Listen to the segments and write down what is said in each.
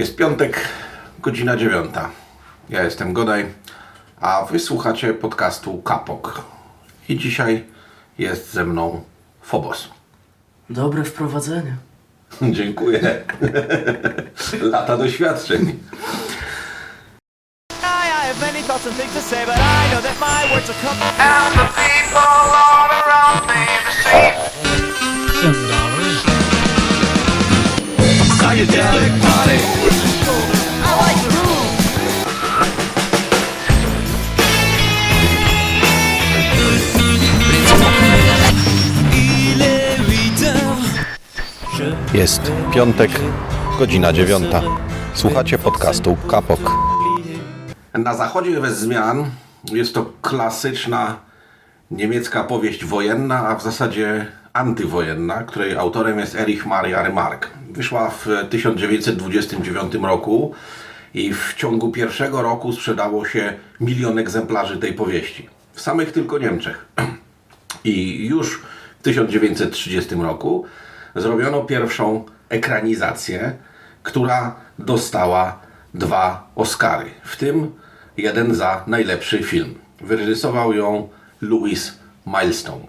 Jest piątek, godzina dziewiąta. Ja jestem Godaj, a wy słuchacie podcastu Kapok. I dzisiaj jest ze mną Phobos. Dobre wprowadzenie. Dziękuję. Lata doświadczeń. I, I Jest piątek, godzina dziewiąta. Słuchacie podcastu Kapok. Na zachodzie bez zmian jest to klasyczna niemiecka powieść wojenna, a w zasadzie antywojenna, której autorem jest Erich Maria Remarque. Wyszła w 1929 roku i w ciągu pierwszego roku sprzedało się milion egzemplarzy tej powieści. W samych tylko Niemczech. I już w 1930 roku zrobiono pierwszą ekranizację, która dostała dwa Oscary, w tym jeden za najlepszy film. Wyreżyserował ją Louis Milestone.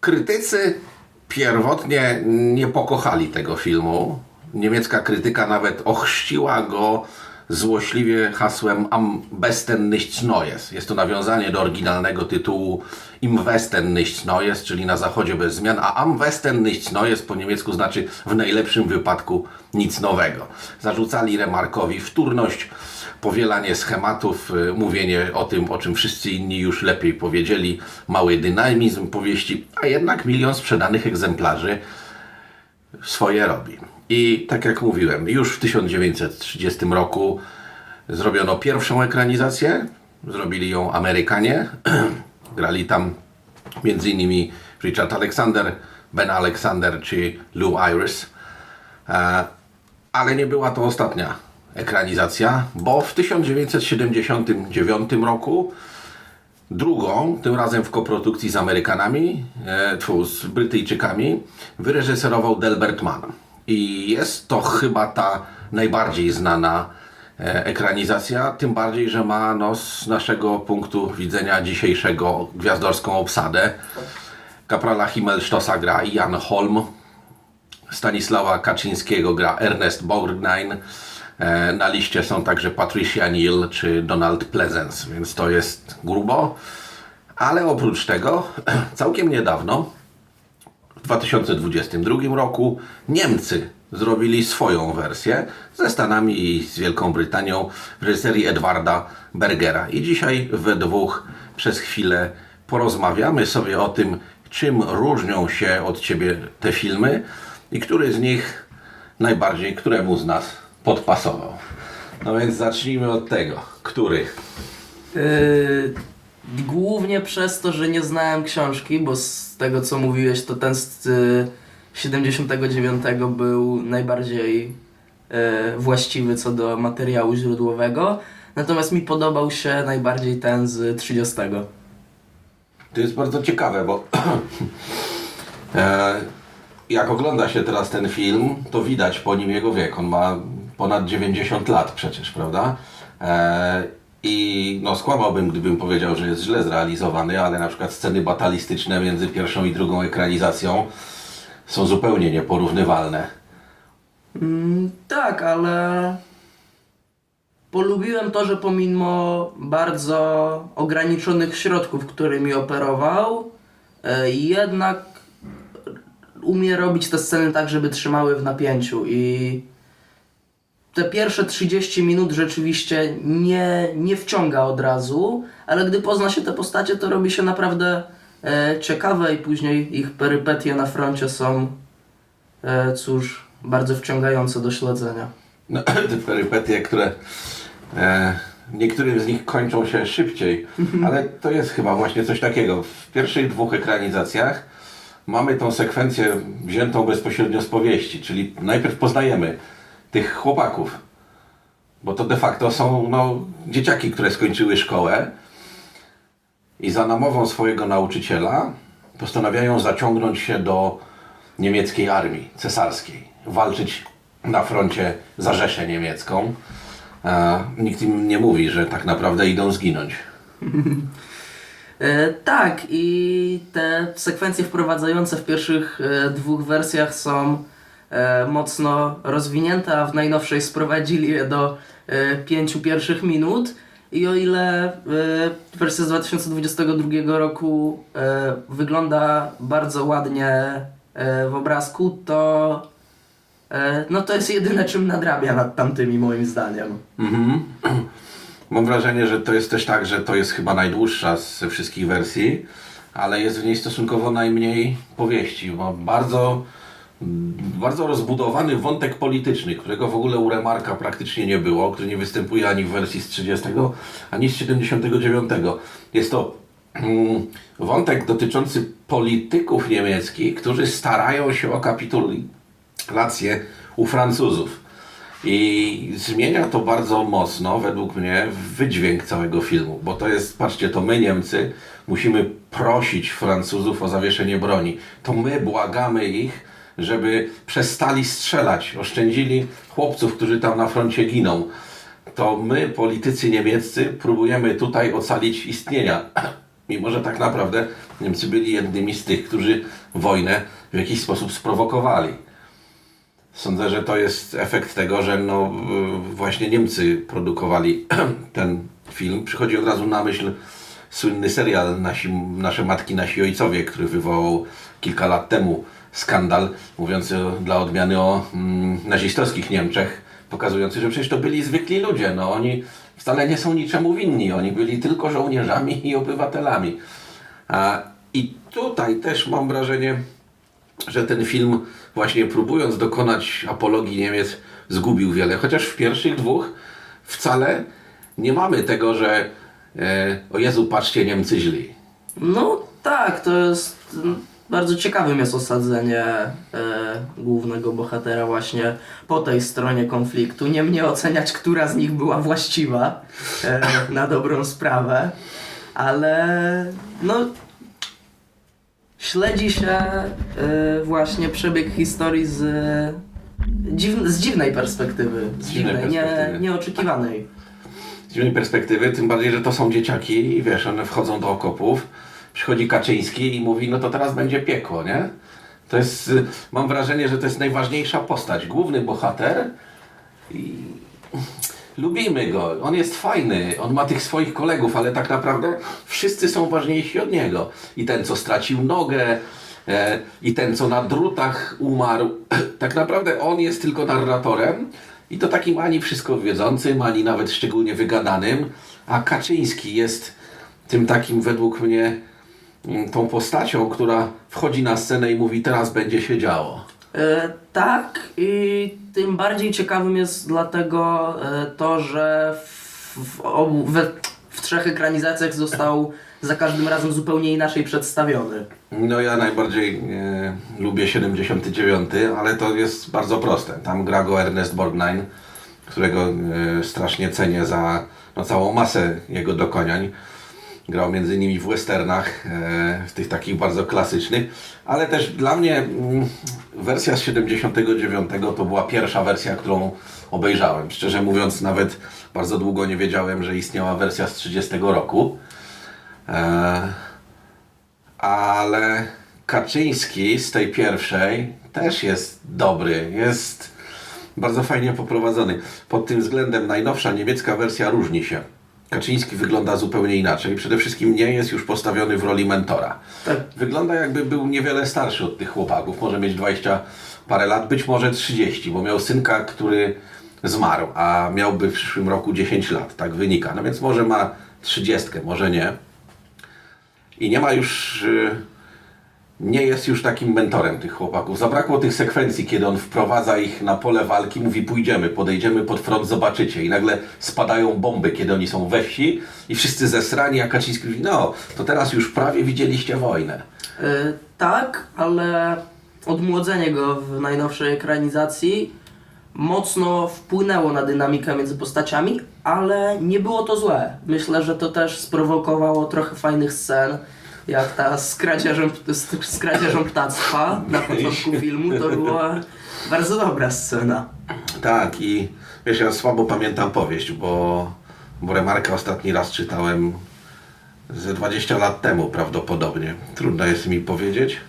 Krytycy pierwotnie nie pokochali tego filmu. Niemiecka krytyka nawet ochrzciła go złośliwie hasłem Am besten nichts Neues. Jest to nawiązanie do oryginalnego tytułu Im Westen nichts Neues, czyli na zachodzie bez zmian, a Am Westen nichts Neues po niemiecku znaczy w najlepszym wypadku nic nowego. Zarzucali Remarkowi wtórność, powielanie schematów, y, mówienie o tym, o czym wszyscy inni już lepiej powiedzieli, mały dynamizm powieści, a jednak milion sprzedanych egzemplarzy swoje robi. I tak jak mówiłem, już w 1930 roku zrobiono pierwszą ekranizację. Zrobili ją Amerykanie. Grali tam m.in. Richard Alexander, Ben Alexander czy Lou Iris. E, Ale nie była to ostatnia ekranizacja, bo w 1979 roku Drugą, tym razem w koprodukcji z Amerykanami, e, z Brytyjczykami, wyreżyserował Delbert Mann. I jest to chyba ta najbardziej znana e, ekranizacja, tym bardziej, że ma no, z naszego punktu widzenia dzisiejszego gwiazdorską obsadę. Kaprala Himmelstossa gra Jan Holm, Stanisława Kaczyńskiego gra Ernest Borgnine. E, Na liście są także Patricia Neal czy Donald Pleasence, więc to jest grubo. Ale oprócz tego, całkiem niedawno, w 2022 roku, Niemcy zrobili swoją wersję ze Stanami i z Wielką Brytanią w reżyserii Edwarda Bergera. I dzisiaj we dwóch przez chwilę porozmawiamy sobie o tym, czym różnią się od Ciebie te filmy i który z nich najbardziej, któremu z nas podpasował. No więc zacznijmy od tego. Który? Yy, głównie przez to, że nie znałem książki, bo z tego co mówiłeś, to ten z y, 79 był najbardziej y, właściwy co do materiału źródłowego. Natomiast mi podobał się najbardziej ten z 30. To jest bardzo ciekawe, bo e, jak ogląda się teraz ten film, to widać po nim jego wiek. On ma ponad 90 lat przecież, prawda? E, I no skłamałbym, gdybym powiedział, że jest źle zrealizowany, ale na przykład sceny batalistyczne między pierwszą i drugą ekranizacją są zupełnie nieporównywalne. Mm, tak, ale polubiłem to, że pomimo bardzo ograniczonych środków, którymi operował, e, jednak umie robić te sceny tak, żeby trzymały w napięciu i te pierwsze 30 minut rzeczywiście nie, nie wciąga od razu, ale gdy pozna się te postacie, to robi się naprawdę e, ciekawe i później ich perypetie na froncie są e, cóż, bardzo wciągające do śledzenia. No, te perypetie, które e, niektórym z nich kończą się szybciej, ale to jest chyba właśnie coś takiego. W pierwszych dwóch ekranizacjach mamy tą sekwencję wziętą bezpośrednio z powieści, czyli najpierw poznajemy tych chłopaków, bo to de facto są no, dzieciaki, które skończyły szkołę i za namową swojego nauczyciela postanawiają zaciągnąć się do niemieckiej armii cesarskiej, walczyć na froncie za Rzeszę Niemiecką. A nikt im nie mówi, że tak naprawdę idą zginąć. E, tak, i te sekwencje wprowadzające w pierwszych e, dwóch wersjach są e, mocno rozwinięte, a w najnowszej sprowadzili je do e, pięciu pierwszych minut. I o ile e, wersja z 2022 roku e, wygląda bardzo ładnie e, w obrazku, to e, no to jest jedyne czym nadrabia nad tamtymi moim zdaniem. Mhm. Mam wrażenie, że to jest też tak, że to jest chyba najdłuższa ze wszystkich wersji, ale jest w niej stosunkowo najmniej powieści, bo bardzo, bardzo rozbudowany wątek polityczny, którego w ogóle u Remarka praktycznie nie było, który nie występuje ani w wersji z 30, ani z 79. Jest to mm, wątek dotyczący polityków niemieckich, którzy starają się o kapitulację u Francuzów. I zmienia to bardzo mocno, według mnie, wydźwięk całego filmu, bo to jest, patrzcie, to my Niemcy musimy prosić Francuzów o zawieszenie broni. To my błagamy ich, żeby przestali strzelać, oszczędzili chłopców, którzy tam na froncie giną. To my, politycy niemieccy, próbujemy tutaj ocalić istnienia. Mimo, że tak naprawdę Niemcy byli jednymi z tych, którzy wojnę w jakiś sposób sprowokowali. Sądzę, że to jest efekt tego, że no, właśnie Niemcy produkowali ten film. Przychodzi od razu na myśl słynny serial Nasi, Nasze Matki, Nasi Ojcowie, który wywołał kilka lat temu skandal, mówiący o- dla odmiany o mm, nazistowskich Niemczech, pokazujący, że przecież to byli zwykli ludzie. No, oni wcale nie są niczemu winni. Oni byli tylko żołnierzami i obywatelami. A, I tutaj też mam wrażenie, że ten film właśnie próbując dokonać apologii Niemiec zgubił wiele. Chociaż w pierwszych dwóch wcale nie mamy tego, że e, o Jezu, patrzcie, Niemcy źli. No tak, to jest bardzo ciekawym jest osadzenie e, głównego bohatera właśnie po tej stronie konfliktu. Nie mnie oceniać, która z nich była właściwa e, na dobrą sprawę, ale no śledzi się e, właśnie przebieg historii z, dziw, z dziwnej perspektywy, z dziwnej dziwnej, nie, perspektywy. nieoczekiwanej. Z dziwnej perspektywy, tym bardziej, że to są dzieciaki i wiesz, one wchodzą do okopów, przychodzi Kaczyński i mówi, no to teraz będzie piekło, nie? To jest, mam wrażenie, że to jest najważniejsza postać, główny bohater i lubimy go, on jest fajny, on ma tych swoich kolegów, ale tak naprawdę wszyscy są ważniejsi od niego. I ten, co stracił nogę, e, i ten, co na drutach umarł, tak naprawdę on jest tylko narratorem i to takim ani wszystko wiedzącym, ani nawet szczególnie wygadanym, a Kaczyński jest tym takim według mnie tą postacią, która wchodzi na scenę i mówi teraz będzie się działo. E, tak, i tym bardziej ciekawym jest dlatego e, to, że w, w, obu, we, w trzech ekranizacjach został za każdym razem zupełnie inaczej przedstawiony. No ja najbardziej e, lubię 79, ale to jest bardzo proste. Tam gra go Ernest Borgnine, którego e, strasznie cenię za no, całą masę jego dokonań. Grał między innymi w westernach, e, w tych takich bardzo klasycznych, ale też dla mnie mm, wersja z 79 to była pierwsza wersja, którą obejrzałem. Szczerze mówiąc, nawet bardzo długo nie wiedziałem, że istniała wersja z 30 roku. E, ale Kaczyński z tej pierwszej też jest dobry, jest bardzo fajnie poprowadzony. Pod tym względem najnowsza niemiecka wersja różni się. Kaczyński wygląda zupełnie inaczej. Przede wszystkim nie jest już postawiony w roli mentora. Tak. Wygląda jakby był niewiele starszy od tych chłopaków. Może mieć 20 parę lat, być może 30, bo miał synka, który zmarł, a miałby w przyszłym roku 10 lat. Tak wynika. No więc może ma 30, może nie. I nie ma już. y, Nie jest już takim mentorem tych chłopaków. Zabrakło tych sekwencji, kiedy on wprowadza ich na pole walki, mówi: Pójdziemy, podejdziemy pod front, zobaczycie. I nagle spadają bomby, kiedy oni są we wsi, i wszyscy zesrani, a Kaczyński mówi: No, to teraz już prawie widzieliście wojnę. E, tak, ale odmłodzenie go w najnowszej ekranizacji mocno wpłynęło na dynamikę między postaciami, ale nie było to złe. Myślę, że to też sprowokowało trochę fajnych scen, jak ta z kradzieżą, z, z kradzieżą ptactwa na początku filmu, to była Bardzo dobra scena. Tak, i wiesz, ja słabo pamiętam powieść, bo, bo Remarka ostatni raz czytałem ze 20 lat temu prawdopodobnie. Trudno jest mi powiedzieć,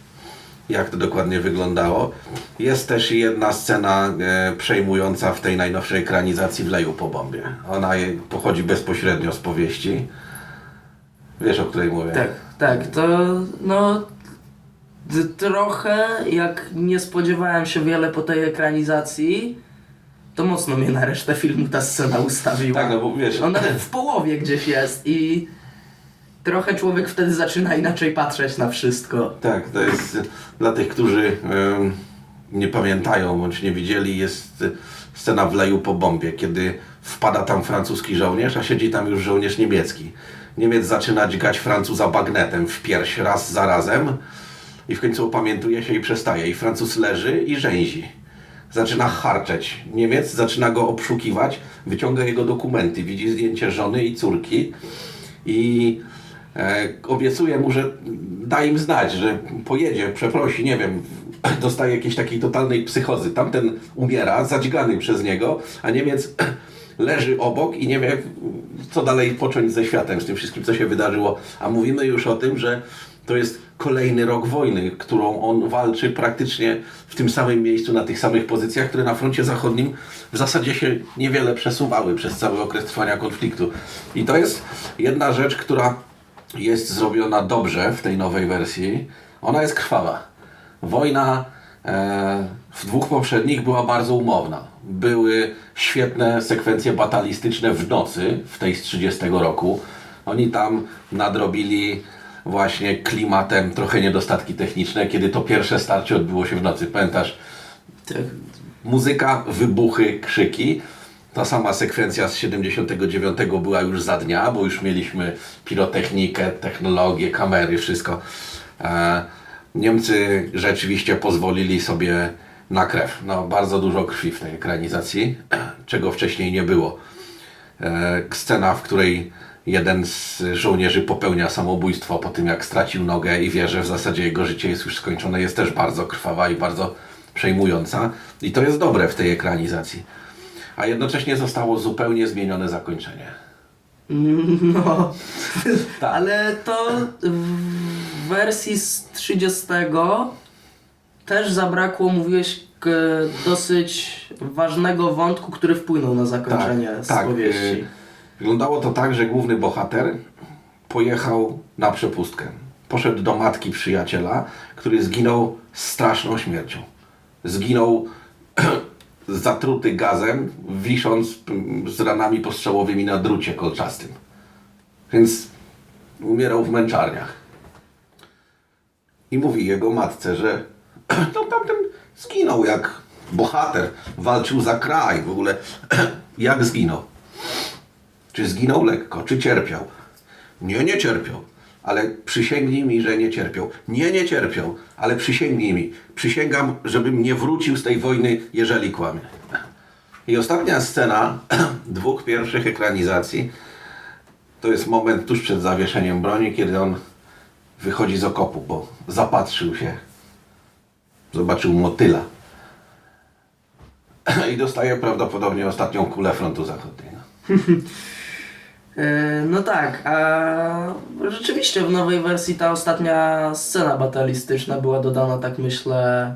jak to dokładnie wyglądało. Jest też jedna scena e, przejmująca w tej najnowszej ekranizacji w Leju po bombie. Ona je, pochodzi bezpośrednio z powieści. Wiesz, o której mówię? Tak, tak, to no trochę jak nie spodziewałem się wiele po tej ekranizacji, to mocno mnie na resztę filmu ta scena ustawiła. Tak, no bo wiesz... Ona w połowie gdzieś jest i trochę człowiek wtedy zaczyna inaczej patrzeć na wszystko. Tak, to jest y, dla tych, którzy nie pamiętają bądź nie widzieli, jest y, scena w leju po bombie, kiedy wpada tam francuski żołnierz, a siedzi tam już żołnierz niemiecki. Niemiec zaczyna dźgać Francuza bagnetem w pierś raz za razem i w końcu opamiętuje się i przestaje. I Francuz leży i rzęzi. Zaczyna harczeć. Niemiec zaczyna go obszukiwać, wyciąga jego dokumenty, widzi zdjęcie żony i córki i e, obiecuje mu, że da im znać, że pojedzie, przeprosi, nie wiem, dostaje jakiejś takiej totalnej psychozy. Tamten umiera, zadźgany przez niego, a Niemiec leży obok i nie wie, co dalej począć ze światem, z tym wszystkim, co się wydarzyło. A mówimy już o tym, że to jest kolejny rok wojny, którą on walczy praktycznie w tym samym miejscu, na tych samych pozycjach, które na froncie zachodnim w zasadzie się niewiele przesuwały przez cały okres trwania konfliktu. I to jest jedna rzecz, która jest zrobiona dobrze w tej nowej wersji. Ona jest krwawa. Wojna e, w dwóch poprzednich była bardzo umowna. Były świetne sekwencje batalistyczne w nocy, w tej z 30 roku. Oni tam nadrobili właśnie klimatem trochę niedostatki techniczne, kiedy to pierwsze starcie odbyło się w nocy. Pamiętasz? Tak. Muzyka, wybuchy, krzyki. Ta sama sekwencja z 79 była już za dnia, bo już mieliśmy pirotechnikę, technologię, kamery, wszystko. E, Niemcy rzeczywiście pozwolili sobie na krew. No, bardzo dużo krwi w tej ekranizacji, czego wcześniej nie było. E, Scena, w której jeden z żołnierzy popełnia samobójstwo po tym, jak stracił nogę i wie, że w zasadzie jego życie jest już skończone, jest też bardzo krwawa i bardzo przejmująca. I to jest dobre w tej ekranizacji. A jednocześnie zostało zupełnie zmienione zakończenie. No, Tak. ale to w wersji z 30 też zabrakło, mówiłeś, k- dosyć ważnego wątku, który wpłynął na zakończenie z powieści. y, Wyglądało to tak, że główny bohater pojechał na przepustkę. Poszedł do matki przyjaciela, który zginął straszną śmiercią. Zginął zatruty gazem, wisząc mm, z ranami postrzałowymi na drucie kolczastym. Więc umierał w męczarniach. I mówi jego matce, że no tamten zginął jak bohater, walczył za kraj, w ogóle jak zginął. Czy zginął lekko, czy cierpiał? Nie, nie cierpiał, ale przysięgnij mi, że nie cierpiał. Nie, nie cierpiał, ale przysięgnij mi. Przysięgam, żebym nie wrócił z tej wojny, jeżeli kłamie. I ostatnia scena dwóch pierwszych ekranizacji to jest moment tuż przed zawieszeniem broni, kiedy on wychodzi z okopu, bo zapatrzył się, zobaczył motyla i dostaje prawdopodobnie ostatnią kulę frontu zachodniego. E, No tak, a rzeczywiście w nowej wersji ta ostatnia scena batalistyczna była dodana, tak myślę,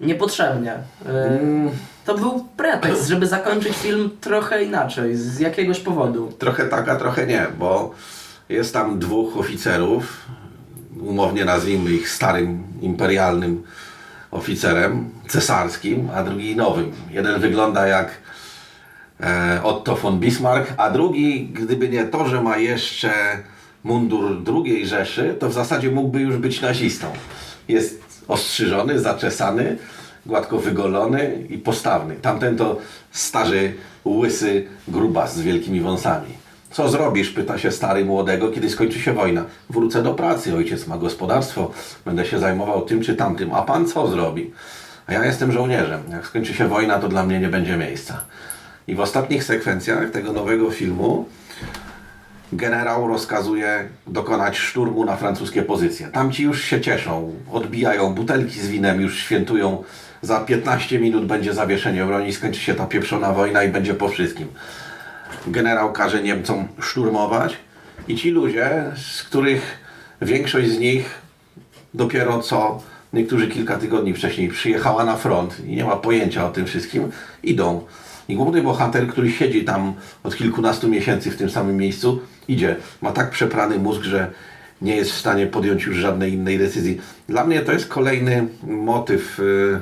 niepotrzebnie. E, Mm, To był pretekst, żeby zakończyć film trochę inaczej, z jakiegoś powodu. Trochę tak, a trochę nie, bo jest tam dwóch oficerów, umownie nazwijmy ich starym imperialnym oficerem, cesarskim, a drugi nowym. Jeden wygląda jak e, Otto von Bismarck, a drugi, gdyby nie to, że ma jeszcze mundur II Rzeszy, to w zasadzie mógłby już być nazistą. Jest ostrzyżony, zaczesany, gładko wygolony i postawny. Tamten to starzy, łysy grubas z wielkimi wąsami. Co zrobisz, pyta się stary młodego, kiedy skończy się wojna. Wrócę do pracy, ojciec ma gospodarstwo, będę się zajmował tym czy tamtym. A pan co zrobi? A ja jestem żołnierzem. Jak skończy się wojna, to dla mnie nie będzie miejsca. I w ostatnich sekwencjach tego nowego filmu generał rozkazuje dokonać szturmu na francuskie pozycje. Tamci już się cieszą, odbijają butelki z winem, już świętują za 15 minut będzie zawieszenie broni, skończy się ta pieprzona wojna i będzie po wszystkim. Generał każe Niemcom szturmować i ci ludzie, z których większość z nich dopiero co niektórzy kilka tygodni wcześniej przyjechała na front i nie ma pojęcia o tym wszystkim, idą. I główny bohater, który siedzi tam od kilkunastu miesięcy w tym samym miejscu, idzie. Ma tak przeprany mózg, że nie jest w stanie podjąć już żadnej innej decyzji. Dla mnie to jest kolejny motyw, y,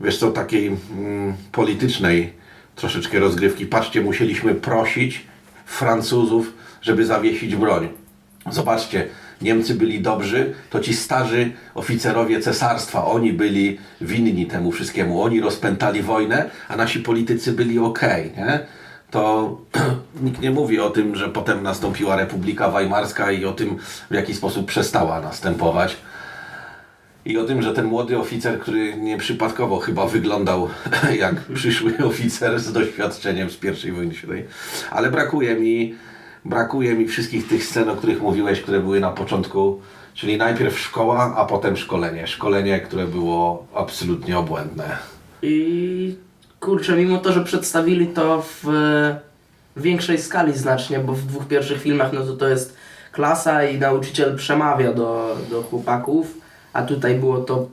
wiesz co, takiej mm, politycznej troszeczkę rozgrywki. Patrzcie, musieliśmy prosić Francuzów, żeby zawiesić broń. Zobaczcie, Niemcy byli dobrzy, to ci starzy oficerowie cesarstwa, oni byli winni temu wszystkiemu. Oni rozpętali wojnę, a nasi politycy byli okej, nie? To nikt nie mówi o tym, że potem nastąpiła Republika Weimarska i o tym, w jaki sposób przestała następować. I o tym, że ten młody oficer, który nieprzypadkowo chyba wyglądał jak przyszły oficer z doświadczeniem z I wojny światowej. Ale brakuje mi, brakuje mi wszystkich tych scen, o których mówiłeś, które były na początku. Czyli najpierw szkoła, a potem szkolenie. Szkolenie, które było absolutnie obłędne. I kurczę, mimo to, że przedstawili to w e, większej skali znacznie, bo w dwóch pierwszych filmach no to to jest klasa i nauczyciel przemawia do, do chłopaków, a tutaj było to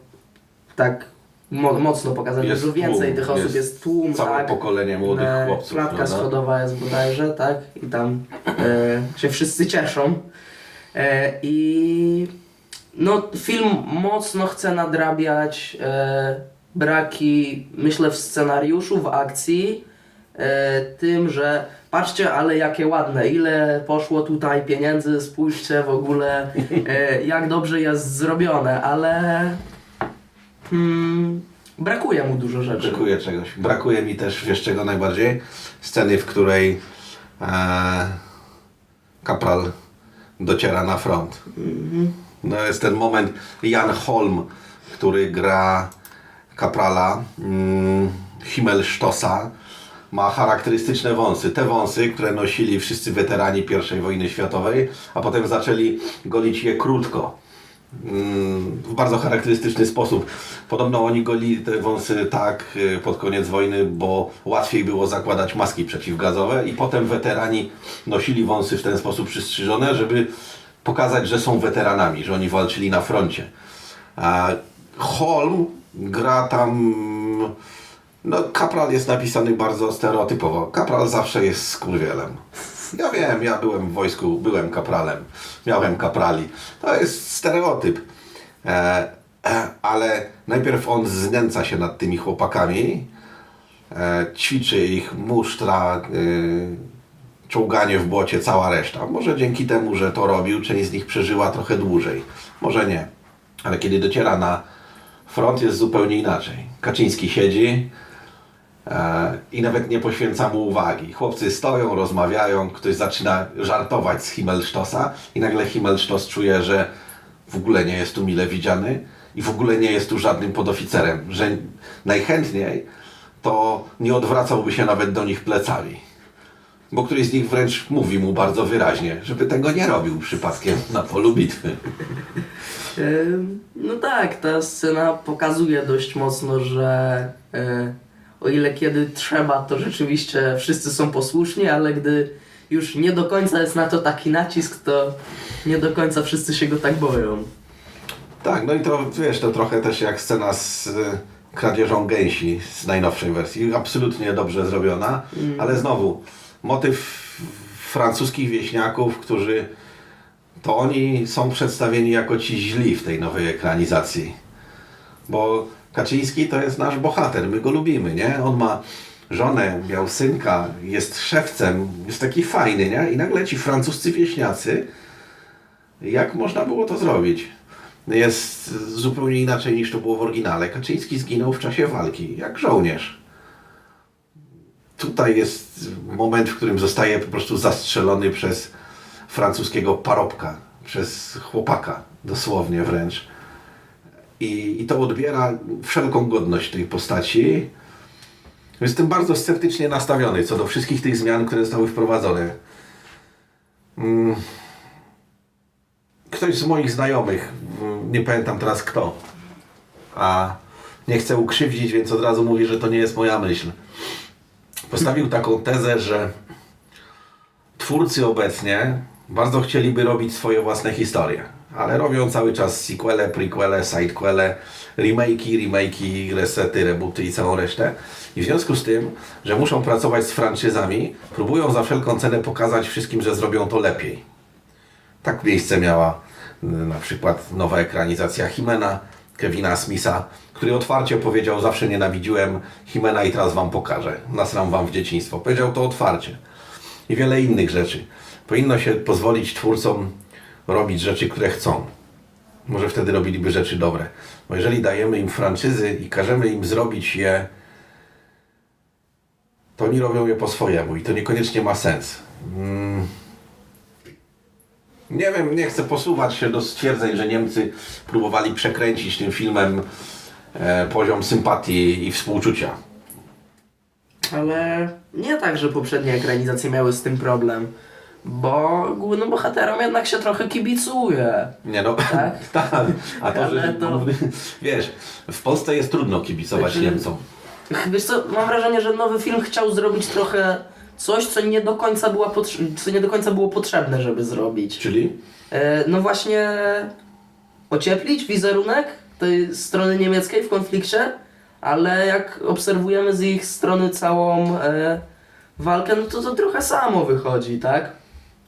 tak mo mocno pokazane, Jest dużo więcej tłum, tych osób, jest jest, tłum, całe tak. pokolenie młodych E, chłopców, Klatka prawda? schodowa jest bodajże, tak? I tam e, się wszyscy cieszą. E, I no, film mocno chce nadrabiać e, braki, myślę, w scenariuszu, w akcji, e, tym, że patrzcie, ale jakie ładne, ile poszło tutaj pieniędzy, spójrzcie w ogóle, e, jak dobrze jest zrobione, ale hmm, brakuje mu dużo rzeczy. Brakuje czegoś. Brakuje mi też, wiesz czego najbardziej? Sceny, w której e, kapral dociera na front. No jest ten moment, Jan Holm, który gra kaprala mm, Himmelstossa, ma charakterystyczne wąsy. Te wąsy, które nosili wszyscy weterani I wojny światowej, a potem zaczęli golić je krótko. Mm, w bardzo charakterystyczny sposób. Podobno oni golili te wąsy tak y, pod koniec wojny, bo łatwiej było zakładać maski przeciwgazowe i potem weterani nosili wąsy w ten sposób przystrzyżone, żeby pokazać, że są weteranami, że oni walczyli na froncie. A Holm gra tam... No, kapral jest napisany bardzo stereotypowo. Kapral zawsze jest skurwielem. Ja wiem, ja byłem w wojsku, byłem kapralem, miałem kaprali. To jest stereotyp. E, e, ale najpierw on znęca się nad tymi chłopakami, e, ćwiczy ich, musztra, e, czołganie w błocie, cała reszta. Może dzięki temu, że to robił, część z nich przeżyła trochę dłużej. Może nie. Ale kiedy dociera na front jest zupełnie inaczej. Kaczyński siedzi, i nawet nie poświęca mu uwagi. Chłopcy stoją, rozmawiają, ktoś zaczyna żartować z Himmelstossa i nagle Himmelstoss czuje, że w ogóle nie jest tu mile widziany i w ogóle nie jest tu żadnym podoficerem, że najchętniej to nie odwracałby się nawet do nich plecami. Bo któryś z nich wręcz mówi mu bardzo wyraźnie, żeby tego nie robił przypadkiem na polu bitwy. Ym, No tak, ta scena pokazuje dość mocno, że y, o ile kiedy trzeba, to rzeczywiście wszyscy są posłuszni, ale gdy już nie do końca jest na to taki nacisk, to nie do końca wszyscy się go tak boją. Tak, no i to wiesz, to trochę też jak scena z y, kradzieżą gęsi z najnowszej wersji. Absolutnie dobrze zrobiona, ale znowu motyw francuskich wieśniaków, którzy to oni są przedstawieni jako ci źli w tej nowej ekranizacji. Bo Kaczyński to jest nasz bohater, my go lubimy, nie? On ma żonę, miał synka, jest szewcem, jest taki fajny, nie? I nagle ci francuscy wieśniacy jak można było to zrobić? Jest zupełnie inaczej niż to było w oryginale. Kaczyński zginął w czasie walki, jak żołnierz. Tutaj jest moment, w którym zostaje po prostu zastrzelony przez francuskiego parobka, przez chłopaka, dosłownie wręcz. I, I to odbiera wszelką godność tej postaci. Jestem bardzo sceptycznie nastawiony co do wszystkich tych zmian, które zostały wprowadzone. Mm ktoś z moich znajomych, mm, nie pamiętam teraz kto, a nie chcę ukrzywdzić, więc od razu mówię, że to nie jest moja myśl. Postawił taką tezę, że twórcy obecnie bardzo chcieliby robić swoje własne historie, ale robią cały czas sequele, prequele, sidequele, remake'i, remake'i, resety, rebooty i całą resztę. I w związku z tym, że muszą pracować z franczyzami, próbują za wszelką cenę pokazać wszystkim, że zrobią to lepiej. Tak miejsce miała y, na przykład nowa ekranizacja Himena, Kevina Smitha, który otwarcie powiedział, zawsze nienawidziłem Himena i teraz wam pokażę. Nasram wam w dzieciństwo. Powiedział to otwarcie. I wiele innych rzeczy. Powinno się pozwolić twórcom robić rzeczy, które chcą. Może wtedy robiliby rzeczy dobre. Bo jeżeli dajemy im franczyzy i każemy im zrobić je, to oni robią je po swojemu i to niekoniecznie ma sens. Mm. Nie wiem, nie chcę posuwać się do stwierdzeń, że Niemcy próbowali przekręcić tym filmem e, poziom sympatii i współczucia. Ale nie tak, że poprzednie ekranizacje miały z tym problem. Bo głównym bohaterom jednak się trochę kibicuje. Nie no, Tak? tak. A to, że to- główny- wiesz, w Polsce jest trudno kibicować Znaczy- Niemcom. Wiesz co, mam wrażenie, że nowy film chciał zrobić trochę coś, co nie do końca, była co nie do końca było potrzebne, żeby zrobić. Czyli? E, no właśnie ocieplić wizerunek tej strony niemieckiej w konflikcie, ale jak obserwujemy z ich strony całą e, walkę, no to to trochę samo wychodzi, tak?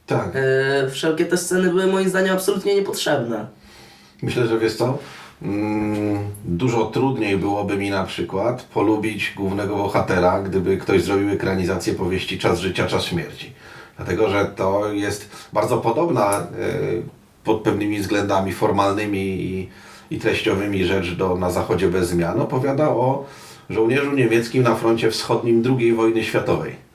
Tak. E, wszelkie te sceny były moim zdaniem absolutnie niepotrzebne. Myślę, że wiesz co? Mm, dużo trudniej byłoby mi na przykład polubić głównego bohatera, gdyby ktoś zrobił ekranizację powieści Czas życia, czas śmierci. Dlatego, że to jest bardzo podobna e, pod pewnymi względami formalnymi i, i treściowymi rzecz do Na Zachodzie bez zmian. Opowiada o żołnierzu niemieckim na froncie wschodnim II wojny światowej.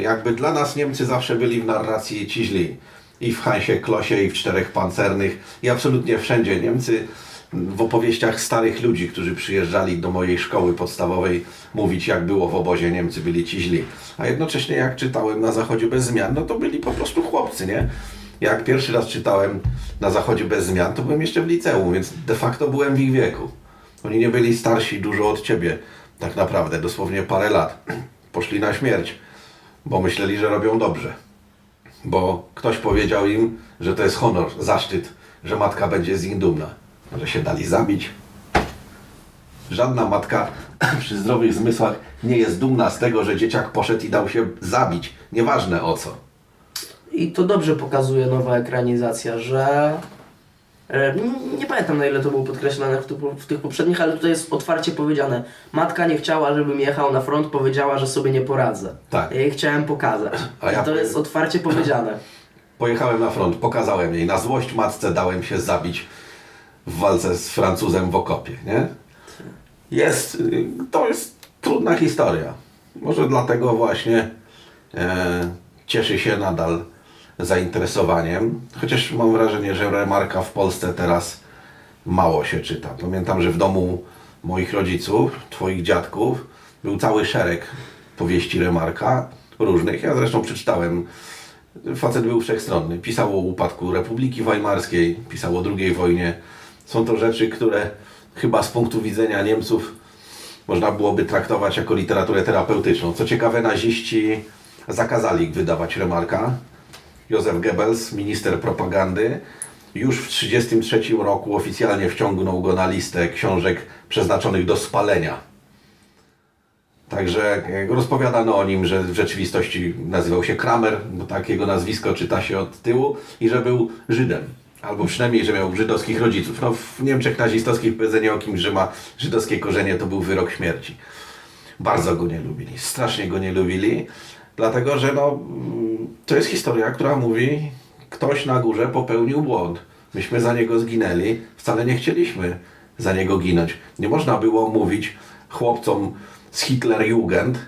Jakby dla nas Niemcy zawsze byli w narracji ci źli. I w Hansie Klosie, i w Czterech Pancernych, i absolutnie wszędzie. Niemcy w opowieściach starych ludzi, którzy przyjeżdżali do mojej szkoły podstawowej mówić jak było w obozie, Niemcy byli ci źli. A jednocześnie jak czytałem na Zachodzie bez zmian, no to byli po prostu chłopcy, nie? Jak pierwszy raz czytałem na Zachodzie bez zmian, to byłem jeszcze w liceum, więc de facto byłem w ich wieku. Oni nie byli starsi dużo od ciebie, tak naprawdę, dosłownie parę lat. Poszli na śmierć, bo myśleli, że robią dobrze. Bo ktoś powiedział im, że to jest honor, zaszczyt, że matka będzie z nich dumna. Że się dali zabić. Żadna matka przy zdrowych zmysłach nie jest dumna z tego, że dzieciak poszedł i dał się zabić. Nieważne o co. I to dobrze pokazuje nowa ekranizacja, że. E, Nie pamiętam na ile to było podkreślone w, tych- w tych poprzednich, ale tutaj jest otwarcie powiedziane. Matka nie chciała, żebym jechał na front, powiedziała, że sobie nie poradzę. Tak. Ja jej chciałem pokazać. A ja I to jest otwarcie powiedziane. Pojechałem na front, pokazałem jej. Na złość matce dałem się zabić w walce z Francuzem w okopie, nie? Jest, to jest trudna historia. Może dlatego właśnie e, cieszy się nadal zainteresowaniem. Chociaż mam wrażenie, że Remarka w Polsce teraz mało się czyta. Pamiętam, że w domu moich rodziców, twoich dziadków, był cały szereg powieści Remarka, różnych. Ja zresztą przeczytałem. Facet był wszechstronny. Pisał o upadku Republiki Weimarskiej, pisał o II wojnie. Są to rzeczy, które chyba z punktu widzenia Niemców można byłoby traktować jako literaturę terapeutyczną. Co ciekawe, naziści zakazali wydawać Remarka. Józef Goebbels, minister propagandy, już w 1933 roku oficjalnie wciągnął go na listę książek przeznaczonych do spalenia. Także e, rozpowiadano o nim, że w rzeczywistości nazywał się Kramer, bo tak jego nazwisko czyta się od tyłu i że był Żydem. Albo przynajmniej, że miał żydowskich rodziców. No, w Niemczech nazistowskich powiedzenie o kimś, że ma żydowskie korzenie, to był wyrok śmierci. Bardzo go nie lubili, strasznie go nie lubili, dlatego że no, to jest historia, która mówi, ktoś na górze popełnił błąd. Myśmy za niego zginęli, wcale nie chcieliśmy za niego ginąć. Nie można było mówić chłopcom z Hitlerjugend,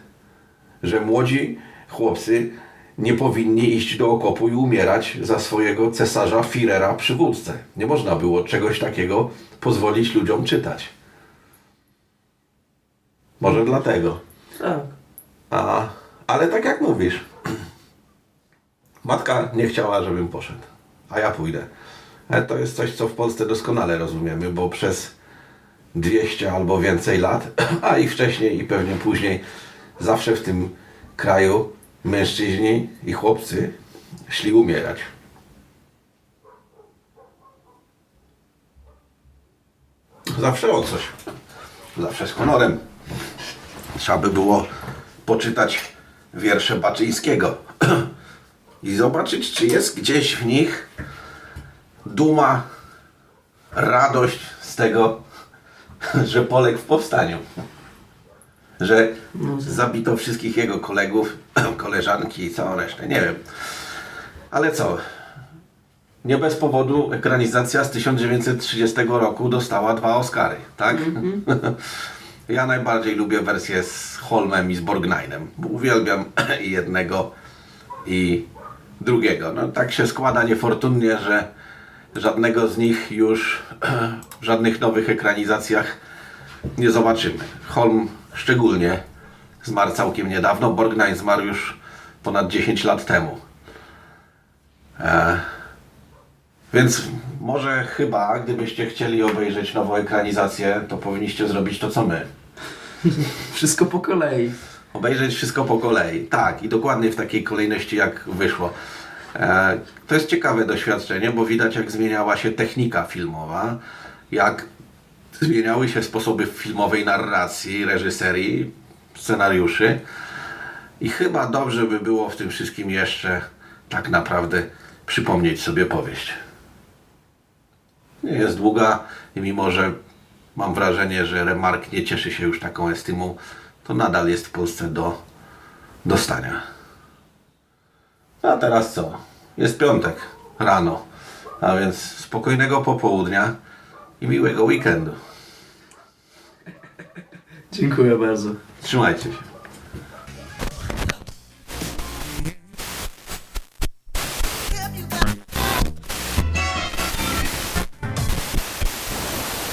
że młodzi chłopcy nie powinni iść do okopu i umierać za swojego cesarza, Führera, przywódcę. Nie można było czegoś takiego pozwolić ludziom czytać. Może dlatego. Tak. A, ale tak jak mówisz, matka nie chciała, żebym poszedł, a ja pójdę. Ale to jest coś, co w Polsce doskonale rozumiemy, bo przez 200 albo więcej lat, a i wcześniej i pewnie później zawsze w tym kraju mężczyźni i chłopcy szli umierać. Zawsze o coś. Zawsze z honorem. Trzeba by było poczytać wiersze Baczyńskiego i zobaczyć, czy jest gdzieś w nich duma, radość z tego, że poległ w powstaniu. Że zabito wszystkich jego kolegów, koleżanki i całą resztę. Nie wiem. Ale co? Nie bez powodu ekranizacja z 1930 roku dostała dwa Oscary, tak? ja najbardziej lubię wersję z Holmem i z Borgninem, bo uwielbiam jednego i drugiego. No tak się składa niefortunnie, że żadnego z nich już w żadnych nowych ekranizacjach nie zobaczymy. Holm szczególnie zmarł całkiem niedawno, Borgnine zmarł już ponad 10 lat temu. E, więc może chyba, gdybyście chcieli obejrzeć nową ekranizację, to powinniście zrobić to, co my. Wszystko po kolei. Obejrzeć wszystko po kolei. Tak, i dokładnie w takiej kolejności, jak wyszło. E, to jest ciekawe doświadczenie, bo widać, jak zmieniała się technika filmowa, jak zmieniały się sposoby filmowej narracji, reżyserii, scenariuszy. I chyba dobrze by było w tym wszystkim jeszcze tak naprawdę przypomnieć sobie powieść. Nie jest długa i mimo, że mam wrażenie, że Remark nie cieszy się już taką estymą, to nadal jest w Polsce do dostania. A teraz co? Jest piątek rano, a więc spokojnego popołudnia i miłego weekendu. Dziękuję bardzo. Trzymajcie się.